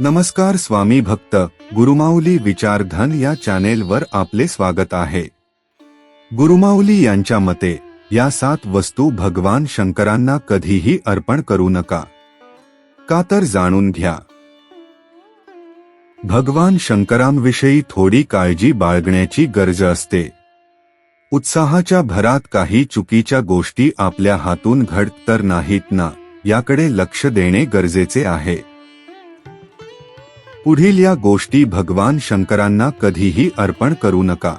नमस्कार स्वामी भक्त गुरुमाऊली विचारधन या चॅनेलवर आपले स्वागत आहे. गुरुमाऊली यांच्या मते या सात वस्तू भगवान शंकरांना कधीही अर्पण करू नका. का तर जाणून घ्या. भगवान शंकरांविषयी थोडी काळजी बाळगण्याची गरज असते. उत्साहाच्या भरात काही चुकीच्या गोष्टी आपल्या हातून घडत तर नाहीत ना याकडे लक्ष देणे गरजेचे आहे. पुढील या गोष्टी भगवान शंकरांना कधीही अर्पण करू नका.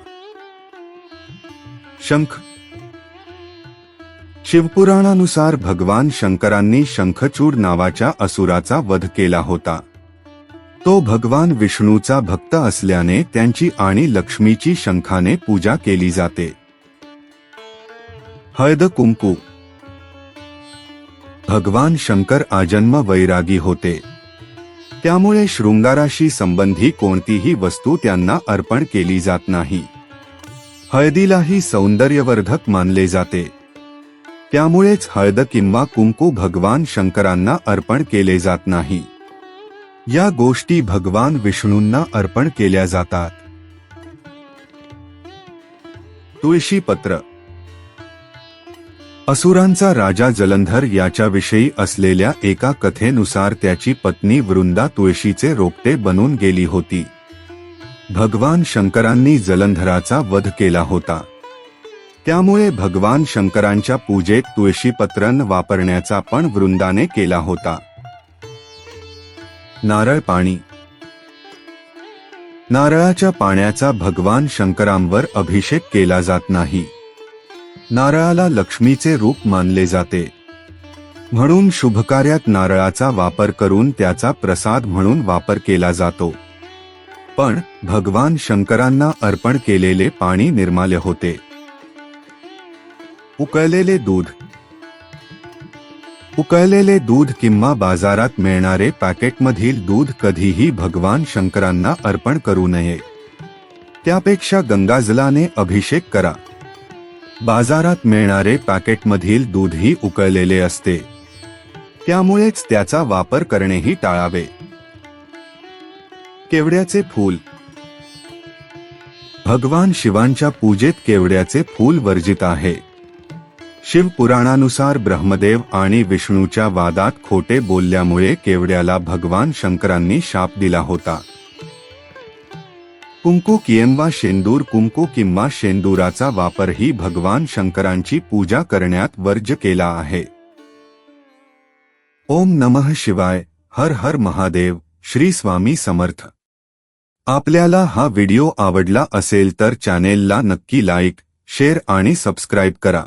शंख. शिवपुराणानुसार भगवान शंकरांनी शंखचूड नावाच्या असुराचा वध केला होता. तो भगवान विष्णूचा भक्त असल्याने त्यांची आणि लक्ष्मीची शंखाने पूजा केली जाते. हळद कुंकू. भगवान शंकर आजन्म वैरागी होते. त्यामुळे शृंगाराशी संबंधी कोणतीही वस्तू त्यांना अर्पण केली जात नाही. हळदीलाही सौंदर्यवर्धक मानले जाते. त्यामुळेच हळद किंवा कुंकू भगवान शंकरांना अर्पण केले जात नाही. या गोष्टी भगवान विष्णूंना अर्पण केल्या जातात. तुळशीपत्र असुरांचा राजा जलंधर याच्याविषयी असलेल्या एका कथेनुसार त्याची पत्नी वृंदा तुळशीचे रोपटे बनून गेली होती. भगवान शंकरांनी जलंधराचा वध केला होता. त्यामुळे भगवान शंकरांच्या पूजेत तुळशीपत्रन वापरण्याचा पण वृंदाने केला होता. नारळ पाणी. नारळाच्या पाण्याचा भगवान शंकरांवर अभिषेक केला जात नाही. नारळाला लक्ष्मीचे रूप मानले जाते. म्हणून शुभकार्यात नारळाचा वापर करून त्याचा प्रसाद म्हणून वापर केला जातो. पण भगवान शंकरांना अर्पण केलेले पाणी निर्माल्य होते. उकळलेले दूध. उकळलेले दूध किंवा बाजारात मिळणारे पॅकेटमधील दूध कधीही भगवान शंकरांना अर्पण करू नये. त्यापेक्षा गंगाजलाने अभिषेक करा. बाजारात मिळणारे पॅकेटमधील दूधही उकळलेले असते. त्यामुळेच त्याचा वापर करणेही टाळावे. केवड्याचे फूल. भगवान शिवांच्या पूजेत केवड्याचे फूल वर्जित आहे. शिवपुराणानुसार ब्रह्मदेव आणि विष्णूच्या वादात खोटे बोलल्यामुळे केवड्याला भगवान शंकरांनी शाप दिला होता. कुंकू किंवा शेंदूर कुंकू किंवा शेंदुराचा वापरही भगवान शंकरांची पूजा करण्यात वर्ज केला आहे. ओम नमः शिवाय हर हर महादेव श्री स्वामी समर्थ. आपल्याला हा व्हिडिओ आवडला असेल तर चॅनेलला नक्की लाईक शेअर आणि सबस्क्राईब करा.